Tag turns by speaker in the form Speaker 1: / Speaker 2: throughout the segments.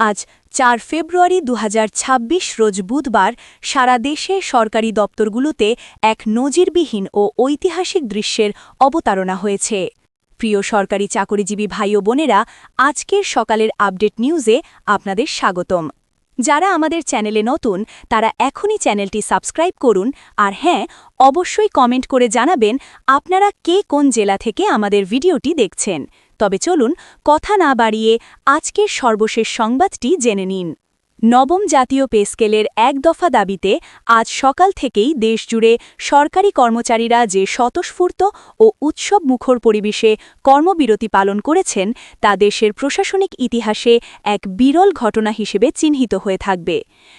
Speaker 1: আজ চার ফেব্রুয়ারি দু হাজার ছাব্বিশ রোজ বুধবার সারা দেশে সরকারি দপ্তরগুলোতে এক নজিরবিহীন ও ঐতিহাসিক দৃশ্যের অবতারণা হয়েছে। প্রিয় সরকারি চাকরিজীবী ভাই ও বোনেরা, আজকের সকালের আপডেট নিউজে আপনাদের স্বাগতম। যারা আমাদের চ্যানেলে নতুন, তারা এখনই চ্যানেলটি সাবস্ক্রাইব করুন আর হ্যাঁ অবশ্যই কমেন্ট করে জানাবেন আপনারা কে কোন জেলা থেকে আমাদের ভিডিওটি দেখছেন। তবে চলুন কথা না বাড়িয়ে আজকের সর্বশেষ সংবাদটি জেনে নিন। নবম জাতীয় পে স্কেলের এক দফা দাবিতে আজ সকাল থেকেই দেশজুড়ে সরকারি কর্মচারীরা যে স্বতঃস্ফূর্ত ও উৎসব মুখর পরিবেশে কর্মবিরতি পালন করেছেন, তা দেশের প্রশাসনিক ইতিহাসে এক বিরল ঘটনা হিসেবে চিহ্নিত হয়ে থাকবে।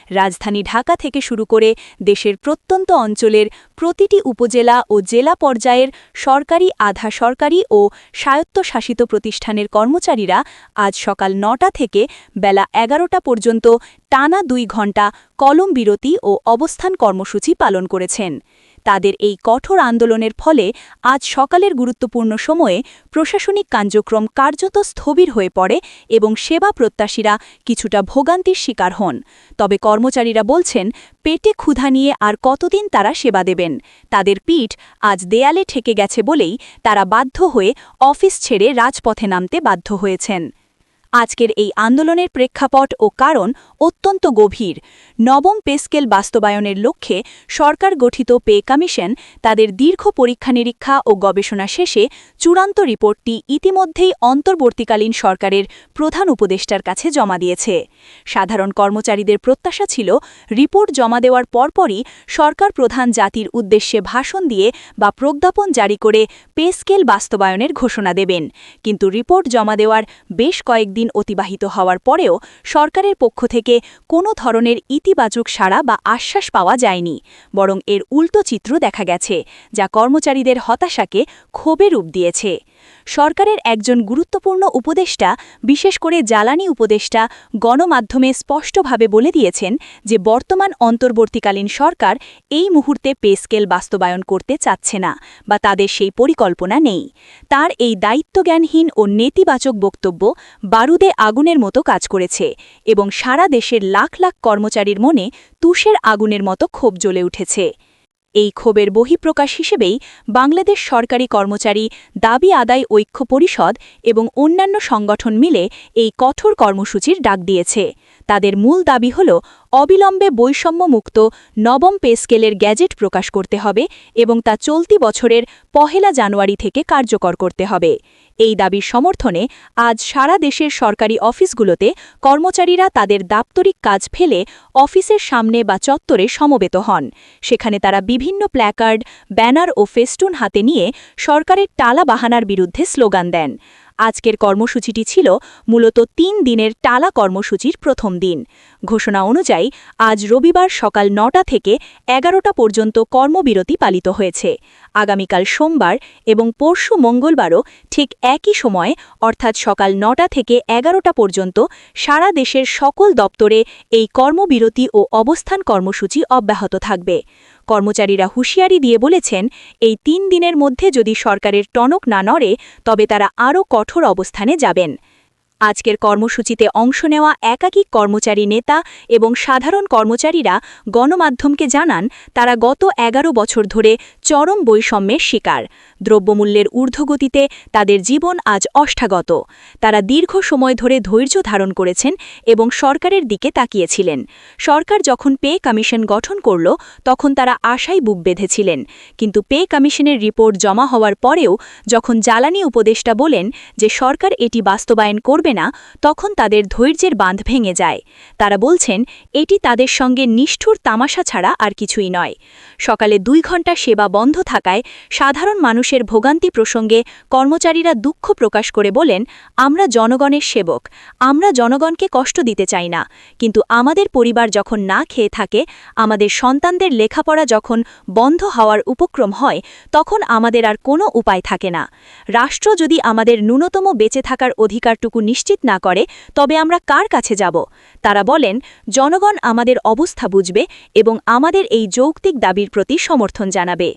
Speaker 1: রাজধানী ঢাকা থেকে শুরু করে দেশের প্রত্যন্ত অঞ্চলের প্রতিটি উপজেলা ও জেলা পর্যায়ের সরকারি, আধা সরকারি ও স্বায়ত্তশাসিত প্রতিষ্ঠানের কর্মচারীরা আজ সকাল নটা থেকে বেলা এগারোটা পর্যন্ত টানা দুই ঘণ্টা কলম বিরতি ও অবস্থান কর্মসূচি পালন করেছেন। তাদের এই কঠোর আন্দোলনের ফলে আজ সকালের গুরুত্বপূর্ণ সময়ে প্রশাসনিক কার্যক্রম কার্যত স্থবির হয়ে পড়ে এবং সেবা প্রত্যাশীরা কিছুটা ভোগান্তির শিকার হন। তবে কর্মচারীরা বলছেন, পেটে ক্ষুধা নিয়ে আর কতদিন তারা সেবা দেবেন? তাদের পিঠ আজ দেয়ালে ঠেকে গেছে বলেই তারা বাধ্য হয়ে অফিস ছেড়ে রাজপথে নামতে বাধ্য হয়েছেন। আজকের এই আন্দোলনের প্রেক্ষাপট ও কারণ অত্যন্ত গভীর। নবম পেস্কেল বাস্তবায়নের লক্ষ্যে সরকার গঠিত পে কমিশন তাদের দীর্ঘ পরীক্ষা নিরীক্ষা ও গবেষণা শেষে চূড়ান্ত রিপোর্টটি ইতিমধ্যেই অন্তর্বর্তীকালীন সরকারের প্রধান উপদেষ্টার কাছে জমা দিয়েছে। সাধারণ কর্মচারীদের প্রত্যাশা ছিল রিপোর্ট জমা দেওয়ার পরপরই সরকার প্রধান জাতির উদ্দেশ্যে ভাষণ দিয়ে বা প্রজ্ঞাপন জারি করে পে স্কেল বাস্তবায়নের ঘোষণা দেবেন। কিন্তু রিপোর্ট জমা দেওয়ার বেশ কয়েকদিন অতিবাহিত হওয়ার পরেও সরকারের পক্ষ থেকে কোনো ধরনের ইতিবাচক সাড়া বা আশ্বাস পাওয়া যায়নি। বরং এর উল্টো চিত্র দেখা গেছে, যা কর্মচারীদের হতাশাকে ক্ষোভে রূপ দিয়েছে। সরকারের একজন গুরুত্বপূর্ণ উপদেষ্টা, বিশেষ করে জ্বালানি উপদেষ্টা, গণমাধ্যমে স্পষ্টভাবে বলে দিয়েছেন যে বর্তমান অন্তর্বর্তীকালীন সরকার এই মুহূর্তে পে স্কেল বাস্তবায়ন করতে চাচ্ছে না বা তাদের সেই পরিকল্পনা নেই। তার এই দায়িত্বজ্ঞানহীন ও নেতিবাচক বক্তব্য বারুদে আগুনের মতো কাজ করেছে এবং সারা দেশের লাখ লাখ কর্মচারীর মনে তুষের আগুনের মতো ক্ষোভ জ্বলে উঠেছে। এই ক্ষোভের বহিঃপ্রকাশ হিসেবেই বাংলাদেশ সরকারি কর্মচারী দাবি আদায় ঐক্য পরিষদ এবং অন্যান্য সংগঠন মিলে এই কঠোর কর্মসূচির ডাক দিয়েছে। তাদের মূল দাবি হল অবিলম্বে বৈষম্যমুক্ত নবম পে স্কেলের গ্যাজেট প্রকাশ করতে হবে এবং তা চলতি বছরের পহেলা জানুয়ারি থেকে কার্যকর করতে হবে। এই দাবির সমর্থনে আজ সারা দেশের সরকারি অফিসগুলোতে কর্মচারীরা তাদের দাপ্তরিক কাজ ফেলে অফিসের সামনে বা চত্বরে সমবেত হন। সেখানে তারা বিভিন্ন প্ল্যাকার্ড, ব্যানার ও ফেস্টুন হাতে নিয়ে সরকারের টালা বাহানার বিরুদ্ধে স্লোগান দেন। আজকের কর্মসূচিটি ছিল মূলত তিন দিনের টালা কর্মসূচির প্রথম দিন। ঘোষণা অনুযায়ী, আজ রবিবার সকাল নটা থেকে এগারোটা পর্যন্ত কর্মবিরতি পালিত হয়েছে। আগামীকাল সোমবার এবং পরশু মঙ্গলবারও ঠিক একই সময়ে, অর্থাৎ সকাল নটা থেকে এগারোটা পর্যন্ত সারা দেশের সকল দপ্তরে এই কর্মবিরতি ও অবস্থান কর্মসূচি অব্যাহত থাকবে। কর্মচারীরা হুঁশিয়ারি দিয়ে বলেছেন, এই তিন দিনের মধ্যে যদি সরকারের টনক না নড়ে, তবে তারা আরও কঠোর অবস্থানে যাবেন। আজকের কর্মসূচিতে অংশ নেওয়া একাধিক কর্মচারী নেতা এবং সাধারণ কর্মচারীরা গণমাধ্যমকে জানান, তারা গত এগারো বছর ধরে চরম বৈষম্যের শিকার। দ্রব্যমূল্যের ঊর্ধ্বগতিতে তাদের জীবন আজ অষ্টাগত। তারা দীর্ঘ সময় ধরে ধৈর্য ধারণ করেছেন এবং সরকারের দিকে তাকিয়েছিলেন। সরকার যখন পে কমিশন গঠন করল, তখন তারা আশায় বুক বেঁধেছিলেন। কিন্তু পে কমিশনের রিপোর্ট জমা হওয়ার পরেও যখন জ্বালানি উপদেষ্টা বলেন যে সরকার এটি বাস্তবায়ন করবে না, তখন তাদের ধৈর্যের বাঁধ ভেঙে যায়। তারা বলছেন, এটি তাদের সঙ্গে নিষ্ঠুর তামাশা ছাড়া আর কিছুই নয়। সকালে দুই ঘণ্টা সেবা বন্ধ থাকায় সাধারণ মানুষের ভোগান্তি প্রসঙ্গে কর্মচারীরা দুঃখ প্রকাশ করে বলেন, আমরা জনগণের সেবক। আমরা জনগণকে কষ্ট দিতে চাই না। কিন্তু আমাদের পরিবার যখন না খেয়ে থাকে, আমাদের সন্তানদের লেখাপড়া যখন বন্ধ হওয়ার উপক্রম হয়, তখন আমাদের আর কোনো উপায় থাকে না। রাষ্ট্র যদি আমাদের ন্যূনতম বেঁচে থাকার অধিকারটুকু নিশ্চিত না করে, তবে আমরা কার কাছে যাব? তারা বলেন, জনগণ আমাদের অবস্থা বুঝবে এবং আমাদের এই যৌক্তিক দাবির প্রতি সমর্থন জানাবে।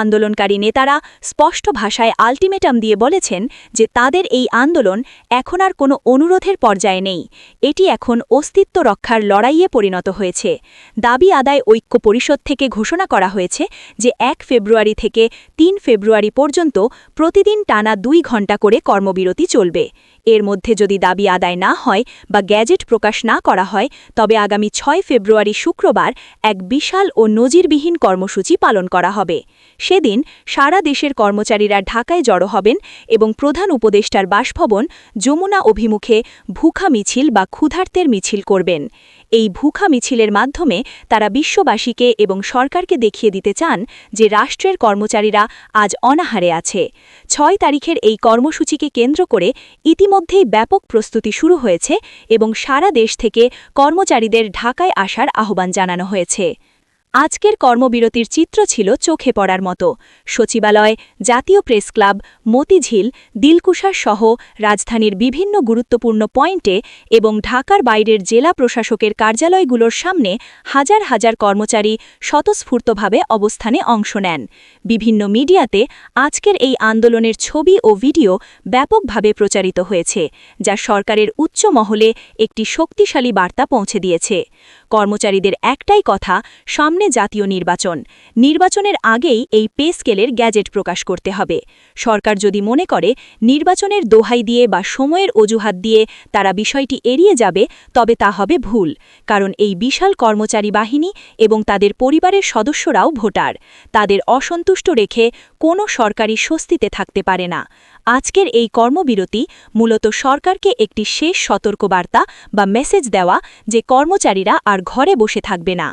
Speaker 1: আন্দোলনকারী নেতারা স্পষ্ট ভাষায় আলটিমেটাম দিয়ে বলেছেন যে তাদের এই আন্দোলন এখন আর কোনো অনুরোধের পর্যায়ে নেই। এটি এখন অস্তিত্ব রক্ষার লড়াইয়ে পরিণত হয়েছে। দাবি আদায় ঐক্য পরিষদ থেকে ঘোষণা করা হয়েছে যে এক ফেব্রুয়ারি থেকে তিন ফেব্রুয়ারি পর্যন্ত প্রতিদিন টানা দুই ঘণ্টা করে কর্মবিরতি চলবে। এর মধ্যে যদি দাবি আদায় না হয় বা গ্যাজেট প্রকাশ না করা হয়, তবে আগামী ছয় ফেব্রুয়ারি শুক্রবার এক বিশাল ও নজিরবিহীন কর্মসূচি পালন করা হবে। সেদিন সারা দেশের কর্মচারীরা ঢাকায় জড়ো হবেন এবং প্রধান উপদেষ্টার বাসভবন যমুনা অভিমুখে ভুখা মিছিল বা ক্ষুধার্তের মিছিল করবেন। এই ভুখা মিছিলের মাধ্যমে তারা বিশ্ববাসীকে এবং সরকারকে দেখিয়ে দিতে চান যে রাষ্ট্রের কর্মচারীরা আজ অনাহারে আছে। ছয় তারিখের এই কর্মসূচিকে কেন্দ্র করে ইতিমধ্যেই ব্যাপক প্রস্তুতি শুরু হয়েছে এবং সারা দেশ থেকে কর্মচারীদের ঢাকায় আসার আহ্বান জানানো হয়েছে। আজকের কর্মবিরতির চিত্র ছিল চোখে পড়ার মতো। সচিবালয়, জাতীয় প্রেস ক্লাব, মতিঝিল, দিলকুশার সহ রাজধানীর বিভিন্ন গুরুত্বপূর্ণ পয়েন্টে এবং ঢাকার বাইরের জেলা প্রশাসকের কার্যালয়গুলোর সামনে হাজার হাজার কর্মচারী স্বতঃস্ফূর্তভাবে অবস্থানে অংশ নেন। বিভিন্ন মিডিয়াতে আজকের এই আন্দোলনের ছবি ও ভিডিও ব্যাপকভাবে প্রচারিত হয়েছে, যা সরকারের উচ্চ মহলে একটি শক্তিশালী বার্তা পৌঁছে দিয়েছে। কর্মচারীদের একটাই কথা, সামনে জাতীয় নির্বাচন। নির্বাচনের আগেই এই পে স্কেলের গ্যাজেট প্রকাশ করতে হবে। সরকার যদি মনে করে নির্বাচনের দোহাই দিয়ে বা সময়ের অজুহাত দিয়ে তারা বিষয়টি এড়িয়ে যাবে, তবে তা হবে ভুল, কারণ এই বিশাল কর্মচারী বাহিনী এবং তাদের পরিবারের সদস্যরাও ভোটার। তাদের অসন্তুষ্ট রেখে কোনো সরকারি স্বস্তিতে থাকতে পারে না। আজকের এই কর্মবিরতি মূলত সরকারকে একটি শেষ সতর্কবার্তা বা মেসেজ দেওয়া যে কর্মচারীরা আর ঘরে বসে থাকবে না।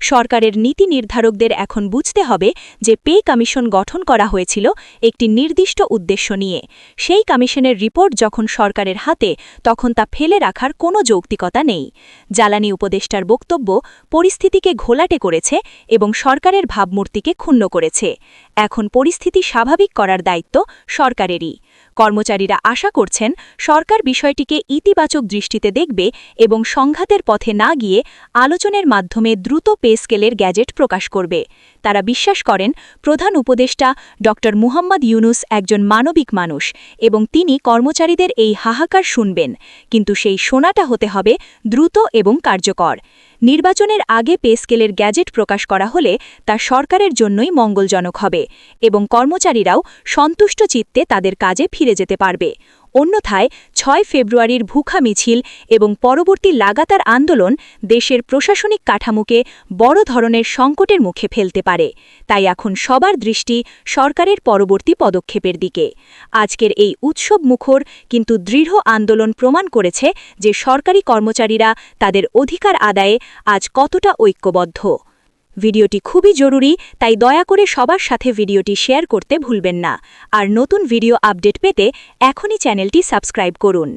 Speaker 1: সরকারের নীতি নির্ধারকদের এখন বুঝতে হবে যে পে কমিশন গঠন করা হয়েছিল একটি নির্দিষ্ট উদ্দেশ্য নিয়ে। সেই কমিশনের রিপোর্ট যখন সরকারের হাতে, তখন তা ফেলে রাখার কোনো যৌক্তিকতা নেই। জ্বালানি উপদেষ্টার বক্তব্য পরিস্থিতিকে ঘোলাটে করেছে এবং সরকারের ভাবমূর্তিকে ক্ষুণ্ণ করেছে। এখন পরিস্থিতি স্বাভাবিক করার দায়িত্ব সরকারেরই। কর্মচারীরা আশা করছেন সরকার বিষয়টিকে ইতিবাচক দৃষ্টিতে দেখবে এবং সংঘাতের পথে না গিয়ে আলোচনের মাধ্যমে দ্রুত পে স্কেলের গ্যাজেট প্রকাশ করবে। তারা বিশ্বাস করেন প্রধান উপদেষ্টা ড মুহাম্মদ ইউনুস একজন মানবিক মানুষ এবং তিনি কর্মচারীদের এই হাহাকার শুনবেন, কিন্তু সেই শোনাটা হতে হবে দ্রুত এবং কার্যকর। নির্বাচনের আগে পে স্কেলের গ্যাজেট প্রকাশ করা হলে তা সরকারের জন্যই মঙ্গলজনক হবে এবং কর্মচারীরাও সন্তুষ্ট চিত্তে তাদের কাজে ফিরে যেতে পারবে। অন্যথায় ছয় ফেব্রুয়ারির ভুখা মিছিল এবং পরবর্তী লাগাতার আন্দোলন দেশের প্রশাসনিক কাঠামোকে বড় ধরনের সংকটের মুখে ফেলতে পারে। তাই এখন সবার দৃষ্টি সরকারের পরবর্তী পদক্ষেপের দিকে। আজকের এই উৎসব মুখর কিন্তু দৃঢ় আন্দোলন প্রমাণ করেছে যে সরকারি কর্মচারীরা তাদের অধিকার আদায়ে আজ কতটা ঐক্যবদ্ধ। ভিডিওটি খুবই জরুরি, তাই দয়া করে সবার সাথে ভিডিওটি শেয়ার করতে ভুলবেন না। আর নতুন ভিডিও আপডেট পেতে এখনই চ্যানেলটি সাবস্ক্রাইব করুন।